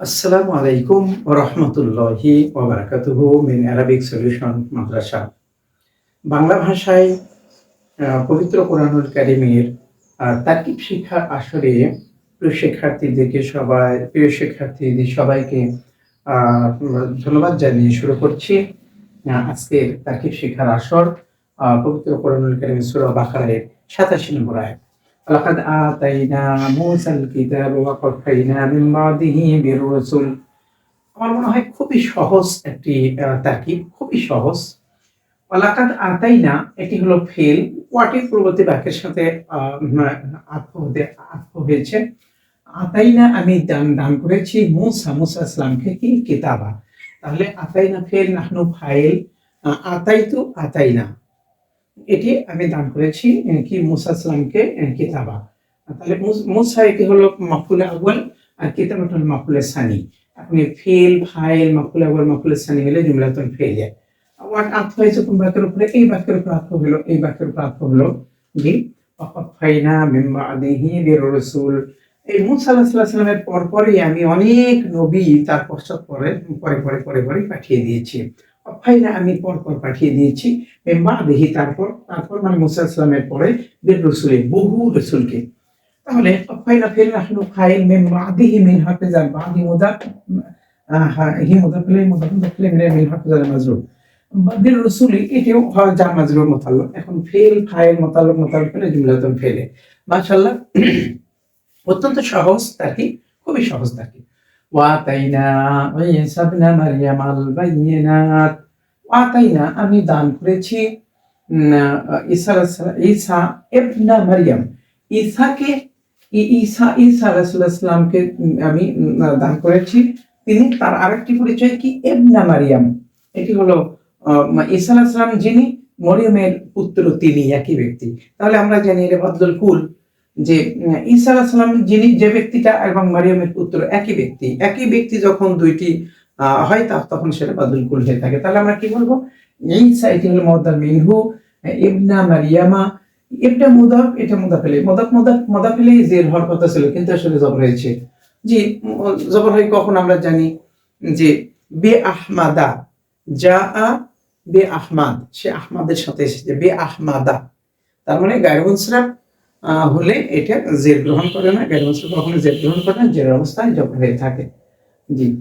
আসসালামু আলাইকুম রহমতুল্লাহি ওবরাকাতুহু মিন অ্যারাবিক সলিউশন মাদ্রাসা। বাংলা ভাষায় পবিত্র কোরআনুল কারিমের তার্কিব শিক্ষা আসরে প্রিয় শিক্ষার্থীদেরকে সবাই, প্রিয় শিক্ষার্থীদের সবাইকে ধন্যবাদ জানিয়ে শুরু করছি আজকের তার্কিব শিক্ষার আসর পবিত্র কোরআনুল কারিমের সূরা বাকারের সাতাশি নম্বর আয়াত। لقد آتينا موسى الكتاب وقفينا من بعده بالرسل আমার মনে হয় খুবই সহজ একটি আহ, তারকিব খুবই সহজ ওয়ালাকাদ আতাইনা এটি হলো ফেল ওয়াটির পূর্ববর্তী বাক্যের সাথে আহ, উম, আত্ম হতে আত্ম হয়েছে আতাইনা আমি দান দান করেছি মুসা মুসা ইসলামকে কি কিতাবা তাহলে আতাইনা ফেল নাহনু ফাইল আহ, আতাইতু আতাইনা এটি আমি দান করেছি কি মুসা ইসলামকে কিতাবা। তাহলে মুস- এটি হলো মাফুলে আউয়াল, আর কিতাবাটা হলো মাফুলে সানি। এই ফেল, ফাইল, মাফুলে আউয়াল, মাফুলে সানি মিলে জুমলাতুন ফেলে ওয়াট আত্ম হয়েছে কোন বাক্যের উপরে? এই বাক্যের উপর আত্ম হলো, এই বাক্যের উপর আত্ম হলো জি ফাইনা মিম্বা আদিহি রাসূল এই মুসা আলাইহিস সালামের পর পরই আমি অনেক নবী তার পশ্চাৎ পরে পরে পরে পরে পরে পাঠিয়ে দিয়েছি। ফাইনা আমি পর পর পাঠিয়ে দিয়েছি মিম্বা আদিহি তারপর তারপর মানে মুসা ইসলামের পরে বীর রসুলে বহু রসুলকে। তাহলে ফাইনা ফেল নাহনু ফাইল মিন বাদিহি মিন হাফিজাল বাদি হ্যাঁ, হি মিন মিন হাফিজাল মাজরুর বাদির রসুলি এটিও হয় যা এখন ফেল ফাইল মোতাল্লক মোতাল্লক ফেলে জুমলাতুন ফেলে। মাশাআল্লাহ অত্যন্ত সহজ তাকি খুবই সহজ তাকি ওয়াতাইনা ঈসা ইবনে মারইয়াম আল বাইয়িনাত ওয়াতাইনা আমি দান করেছি ঈসা আলাইহিস ঈসা ইবনে মারইয়াম ঈসাকে ঈসা ঈসা আলাইহিসসালামকে আমি উম, দান করেছি। তিনি তার আরেকটি পরিচয় কি? এবনা মারিয়াম। এটি হলো ঈসা আলাইহিসসালাম যিনি মরিয়মের পুত্র তিনি একই ব্যক্তি। তাহলে আমরা জানি এটা বদলুল কুল যে ঈসা আলাইহিসসালাম যিনি যে ব্যক্তিটা এবং মারিয়ামের পুত্র একই ব্যক্তি একই ব্যক্তি যখন দুইটি হয় তখন সেটা বাদুল কুল হয়ে থাকে। তাহলে আমরা কি বলব? ঈসা এটি হলো মদার মিনহু, ইবনা মারিয়ামা এটা মুদাফ, এটা মুদাফেলে মুদাফ মুদাফ মুদাফেলে জের হওয়ার কথা ছিল, কিন্তু আসলে জবর হয়েছে। জি, জবর হয় কখন আমরা জানি? যে, বে আহমাদা যা আ বে আহমাদ, সে আহমাদের সাথে এসেছে, বে আহমাদা। তার মানে গায়ের মুনসরাফ হলে এটা জের গ্রহণ করে না গায়ের মুনসরাফ কখনো জের গ্রহণ করে না জের অবস্থায় জবর হয়ে থাকে। জি।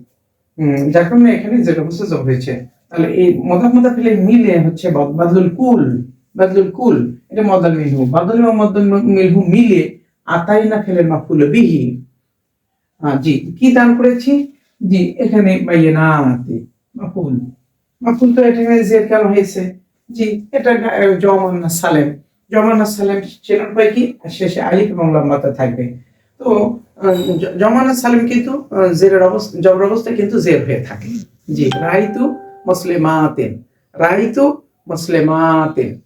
যার কারণে এখানে জের অবস্থা জবর হয়েছে। তাহলে এই মদাফ মুদাফেলে মিলে হচ্ছে বদ- বাদলুল কুল। বাদলুল কুল এটা মদাল মিলহু। বাদল এবং মদাল মিলহু মিলে আতাইনা ফেলের মাফুল বিহি। আহ, জি কি দান করেছি? জি এখানে বাইয়ানাতি মাফুল। মাফুল তো এখানে জের কেন হয়েছে? জি এটা আহ, জমান্না সালেম। জমান্না সালেম চেনার পাই কি? শেষে আলিফ এবং লম্বাতে থাকবে। তো জমানা জ- সালেম কিন্তু জেরের অবস্থা, জবর অবস্থা কিন্তু জের হয়ে থাকে। জি, রাইতু মুসলিমাতেন রাইতু মুসলিমাতেন।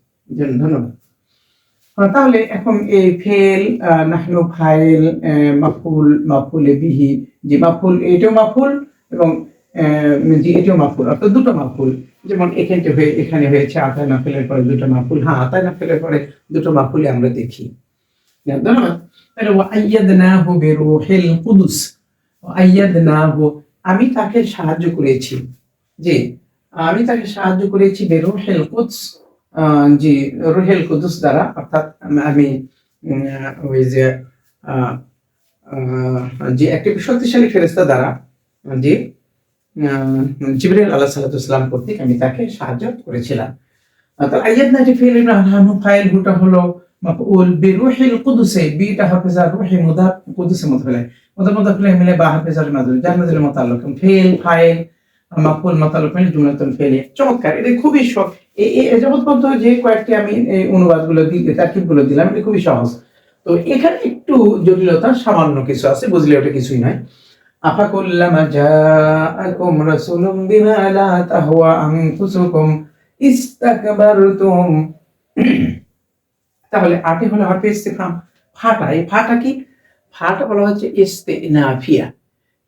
ধন্যবাদ। তাহলে এখন এই ফেল নাহনু ফাইল মাফুল, মাফুলে বিহি যে মাফুল এটাও মাফুল এবং জি, এটাও মাফুল, অর্থাৎ দুটো মাফুল। যেমন এখানটা হয়ে এখানে হয়েছে আতায় নাফেলের পরে দুটো মাফুল। হ্যাঁ আতায় নাফেলের পরে দুটো মাফুলে আমরা দেখি। হ্যাঁ, ধন্যবাদ। আমি তাকে সাহায্য করেছি। জি আমি তাকে সাহায্য করেছি রুহেল কুদুস দ্বারা অর্থাৎ আমি ওই যে যে একটি শক্তিশালী ফেরেস্তা দ্বারা জি জিবরিল আল্লাহ সাল্লাম কর্তৃক আমি তাকে সাহায্য করেছিলাম। তো আয়াত না যে ফেল ইব্রাহিম ফাইল গুটা হলো, মাফউল বিরুহিল কুদুসে, বিটা হাফিজা রুহি মুদাফ, কুদুসে মুদাফিলে মুদাফ মুদাফিলে মিলে বা হাফিজার মাদুর, যার মাঝে মুতাল্লাক ফেল ফাইল মাফুল মাতাল্লাক মিলে জুমলাতুন ফেলে চমৎকার, এটা খুবই সহজ। এই যাবৎ পর্যন্ত যে কয়েকটি আমি এই অনুবাদগুলো দিই তারকিবগুলো দিলাম, এটা খুবই সহজ। তো এখানে একটু জটিলতা সামান্য কিছু আছে, বুঝলে ওটা কিছুই নয়। আফাকুল্লামা জাআকুম রাসূলুম বিমা লা তাহওয়া আনফুসুকুম ইস্তাকবারতুম তাহলে আটে হলো হারফে ইস্তিফহাম ফাটা এই ফাটা কি? ফাটা বলা হচ্ছে ইস্তেনাফিয়া।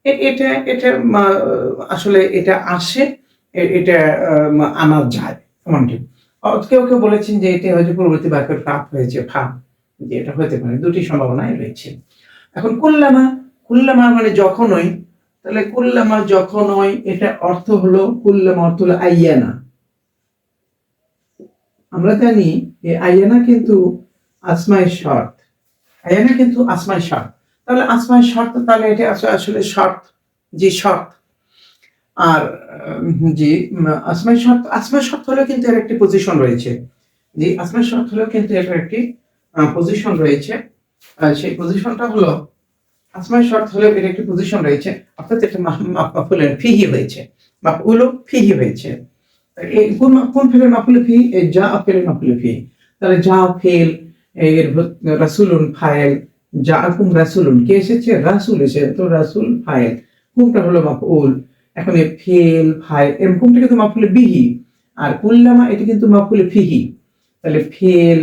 এ- এটা এটা আসলে এটা আসে এটা আহ, আনা যায় কেউ কেউ বলেছেন যে এটা হয়তো পূর্ববর্তী বাক্যের ফাপ হয়েছে ফাপ যে এটা হতে পারে দুটি সম্ভাবনাই রয়েছে। এখন কুল্লামা কুল্লামা মানে যখন যখনই তাহলে কুল্লামা যখন হয় এটা অর্থ হলো কুল্লামা অর্থ হলো আইয়ানা। আমরা জানি যে আইয়ানা কিন্তু আসমাই শর্ত। আইয়ানা কিন্তু আসমাই শর্ত। তাহলে আসমাই শর্ত তাহলে এটা আসলে আসলে শর্ত জি শর্ত। আর উম, আসমাই শর্ত আসমাই শর্ত হলেও কিন্তু এর একটি পজিশন রয়েছে। জি আসমাই শর্ত হলেও কিন্তু এর একটি পজিশন রয়েছে। সেই পজিশনটা হলো আসমাই শর্ত হলেও এর একটি পজিশন রয়েছে। অর্থাৎ এটা মাফুলের ফিহি হয়েছে। মাফুলও ফিহি হয়েছে। কোন কোন ফেলের মাফুলে ফি এই যা ফেলের মাফুলে ফি তাহলে যা ফেল এর রাসুলুন ফাইল যা আকুম রাসুলুন। কে এসেছে? রাসুল এসেছে। তো রাসুল ফাইল কোনটা হলো মাফুল। এখন এই ফেল ফাইল এরকমটা কিন্তু মাফুলে বিহি। আর কুল্লামা এটা কিন্তু মাফুলে ফিহি। তাহলে ফেল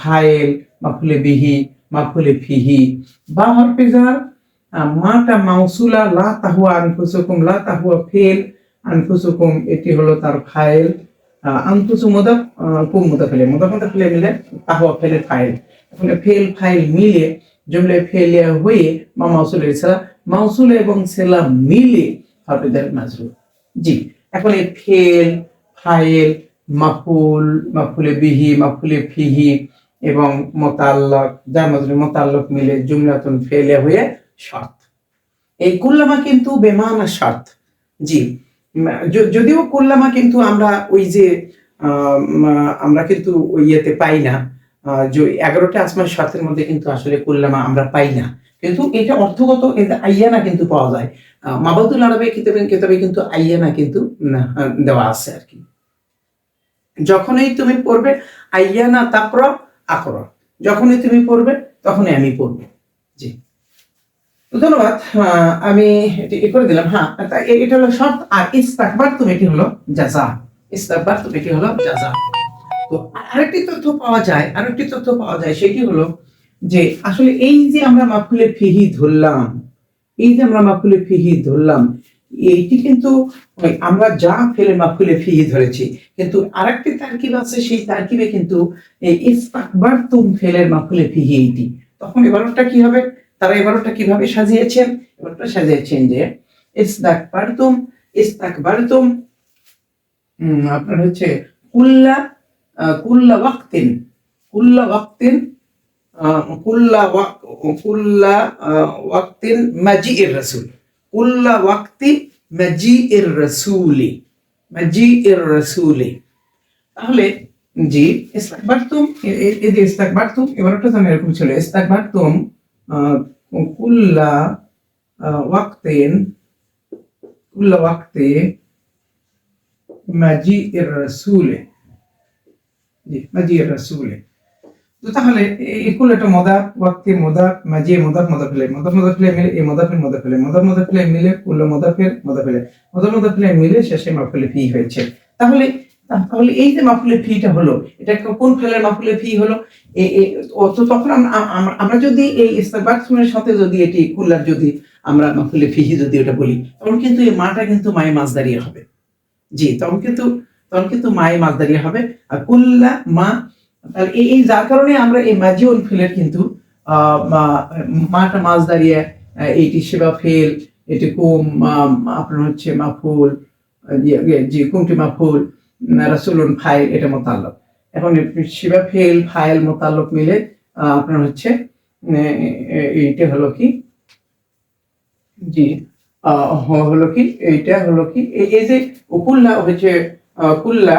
ফাইল মাফুলে বিহি। মাফুলে ফিহি। বা হরফিজার মাটা মাউসুলা লা তাহুয়া আনফুসুকুম লা তাহুয়া ফেল আনফুসুকুম এটি হলো তার ফাইল। আনফুসু মুদাফ কুম মুদাফিলে মুদাফ মুদাফিলে মিলে তাহুয়া ফেলের ফাইল। এখন ফেল ফাইল মিলে, জুমলে ফেলিয়া হয়ে মা মাউসুলের সেলা মাউসুল এবং সেলা মিলে হরফিজার মাজরুর জি, এখন এই ফেল, ফাইল মাফুল মাফুলে বিহি মাফুলে ফিহি এবং মোতাল্লক যার মধ্যে মোতাল্লক মিলে জুমলাতুন ফেলে হয়ে শর্ত। এই কুল্লামা কিন্তু বেমানা শর্ত। জি যদিও কুল্লামা কিন্তু আমরা ওই যে আমরা কিন্তু ওই ইয়েতে পাই না। এগারোটা আসমান শর্তের মধ্যে কিন্তু আসলে কুল্লামা আমরা পাই না। কিন্তু এটা অর্থগত আইয়ানা কিন্তু পাওয়া যায়। আহ, মাবাদুল আরবে কিতাবে কিতাবে কিন্তু আইয়ানা কিন্তু দেওয়া আছে আর কি। যখনই তুমি পড়বে আইয়ানা তাকর আকর যখনই তুমি পড়বে, তখনই আমি পড়ব। জি। ধন্যবাদ। আমি এটি করে দিলাম। হ্যাঁ এটা হলো শর্ত। আর ইস্তাকবার তুমি এটি হলো জাজা ইস্তাকবার তুমি এটি হলো জাজা তো আরেকটি তথ্য পাওয়া যায়, আরেকটি তথ্য পাওয়া যায়, সেটি হলো যে আসলে এই যে আমরা মাফুলে ফিহি ধরলাম, এই যে আমরা মাফুলে ফিহি ধরলাম এইটি কিন্তু আমরা যা ফেলে মাফুলে ফিহি ধরেছি। কিন্তু আরেকটি তারকিব আছে, সেই তারকিবে কিন্তু ইস্তাকবার তুম ফেলের মাফুলে ফিহি এইটি। তখন এবারটা কি হবে? তারা এবারটা কীভাবে সাজিয়েছেন? এবারটা সাজিয়েছেন যে ইস্তাকবার তুম ইস্তাকবার তুম আপনার হচ্ছে কুল্লা কুল্লা ওয়াক্তিন কুল্লা ওয়াক্তিন কুল্লা ওয়াক- কুল্লা ওয়াক্তিন মাজি এর রসুল। কুল্লা তাহলে জি ইস্তাকবারতুম এ- এ- এই যে ইস্তাকবারতুম এবারটা এরকম ছিল ইস্তাকবারতুম আহ, কুল্লা ওয়াক্তিন কুল্লা ওয়াক্তি মাজি এর রসুলে। জি মাজি এর রসুলে। তো তাহলে এ- এই কুল্লাটা মদা ওয়াক্তি মদা মাজি মদাফ মদা ফেলে মদা মদা ফেলে মিলে এই মদাফের মদা ফেলে মদা মদা ফেলে মিলে কুল্লা মদাফের মদা ফেলে মদা মদা ফেলে মিলে শেষে মাফুলে ফি হয়েছে। তাহলে তাহলে এই যে মাফুলে ফিটা হলো, এটা কোন ফেলের মাফুলে ফি হলো? তো তখন আম- আম- আম- আমরা যদি এই ইস্তাকবারের সাথে যদি এটি কুল্লার যদি আমরা মাফুলে ফিহি যদি ওটা বলি, তখন কিন্তু এই মাটা কিন্তু মায়ে মাছ দাঁড়িয়ে হবে। জি, তখন কিন্তু তখন কিন্তু মায়ে মাছ দাঁড়িয়ে হবে। আর কুল্লা মা তাহলে এই যার কারণে আমরা এই মাজিউল ফিলের কিন্তু মাটা মাছ দাঁড়িয়ে এইটি সেবা ফেল এটি কুম আপনার হচ্ছে মাফুল আহ, ইয়ে- ইয়ে, জি কুমটি মাফুল রাসুলুন ফাইল এটা মোতাল্লক। এখন শিবা ফেল ফাইল মোতাল্লক মিলে আপনার হচ্ছে এইটা হলো কি? জি হলো কি? এইটা হলো কি? এই- যে কুল্লা হচ্ছে কুল্লা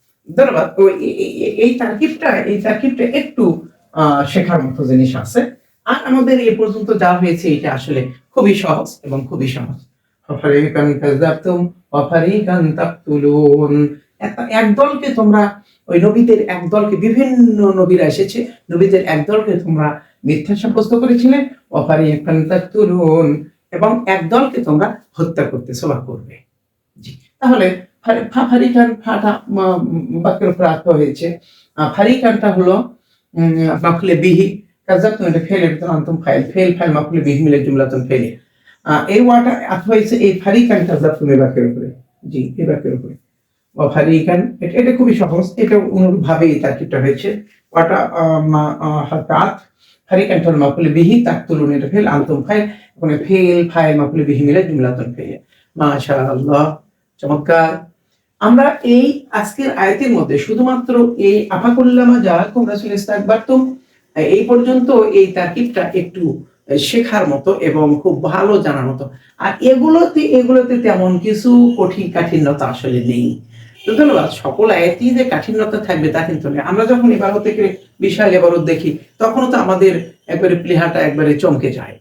ধন্যবাদ। এই- এই- এই- এই তারকিবটা এই তারকিবটা একটু শেখার মতো জিনিস আছে। আর আমাদের এ পর্যন্ত যা হয়েছে এটা আসলে খুবই সহজ এবং খুবই সহজ। ফারিকান কাযাবতুম ওয়া ফারিকান তাকতুলুন। একদলকে তোমরা ওই নবীদের একদলকে বিভিন্ন নবীরা এসেছে নবীদের একদলকে তোমরা মিথ্যা সাব্যস্ত করেছিলে ওয়া ফারিকান তাকতুলুন। এবং একদলকে তোমরা হত্যা করতে বা করবে। জি তাহলে ফারিকান ফাটা বাক্যের উপর আত্ম হয়েছে। ফারিকানটা হলো মাফুলে বিহি কাজাব তুমি এটা ফেলে ভিতরে আন্তম ফাইল, ফেল ফাইল মাফুলে বিহি মিলে জুমলাতন ফেলে। এই ওয়াটা আত্ম হয়েছে এই ফারিকান কাজাব তুমি বাক্যের উপরে। জি, এই বাক্যের উপরে। বা ফারিকান এটা এটা খুবই সহজ, এটা অনুরূপভাবে এই হয়েছে। ওয়াটা হাকাত ফারিকান মাফুলে বিহি, তাক তুলুন, এটা ফেল আন্তম ফাইল, ওখানে ফেল, ফাইল মাফুলে বিহি মিলে জুমলাতন ফেলে। মাশাআল্লাহ, চমৎকার। আমরা এই আজকের আয়তের মধ্যে শুধুমাত্র এই আফাকুল্লামা যা কুমরাসুল ইস্তাকবারতুম এই পর্যন্ত এই তাকিবটা একটু শেখার মতো এবং খুব ভালো জানার মতো। আর এগুলোতে এগুলোতে তেমন কিছু কঠিন কাঠিন্যতা আসলে নেই। তো ধন্যবাদ। সকল আয়াতই যে কাঠিন্যতা থাকবে তা কিন্তু নেই আমরা যখন এবারও থেকে বিশাল এবারও দেখি, তখনও তো আমাদের একবারে প্লেহাটা একবারে চমকে যায়।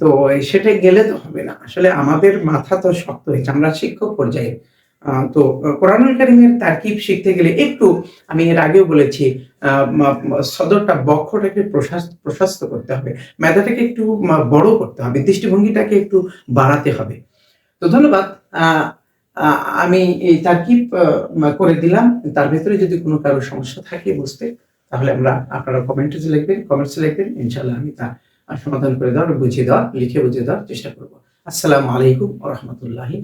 তো সেটা গেলে তো হবে না। আসলে আমাদের মাথা তো শক্ত হয়েছে। আমরা শিক্ষক পর্যায়ে তো কোরআনুল কারিমের তারকিব শিখতে গেলে একটু আমি এর আগেও বলেছি সদরটা বক্ষটাকে প্রশাস- প্রশস্ত করতে হবে, মেধাটাকে একটু বড় করতে হবে, দৃষ্টিভঙ্গিটাকে একটু বাড়াতে হবে। তো ধন্যবাদ আমি এই তারকিব করে দিলাম। তার ভেতরে যদি কোনো কারও সমস্যা থাকে বুঝতে, তাহলে আমরা আপনারা কমেন্টে লিখবেন কমেন্টসে লিখবেন ইনশাল্লাহ আমি তা সমাধান করে দেওয়ার, বুঝিয়ে দেওয়ার, লিখে বুঝিয়ে দেওয়ার চেষ্টা করব। আসসালামু আলাইকুম রহমতুল্লাহি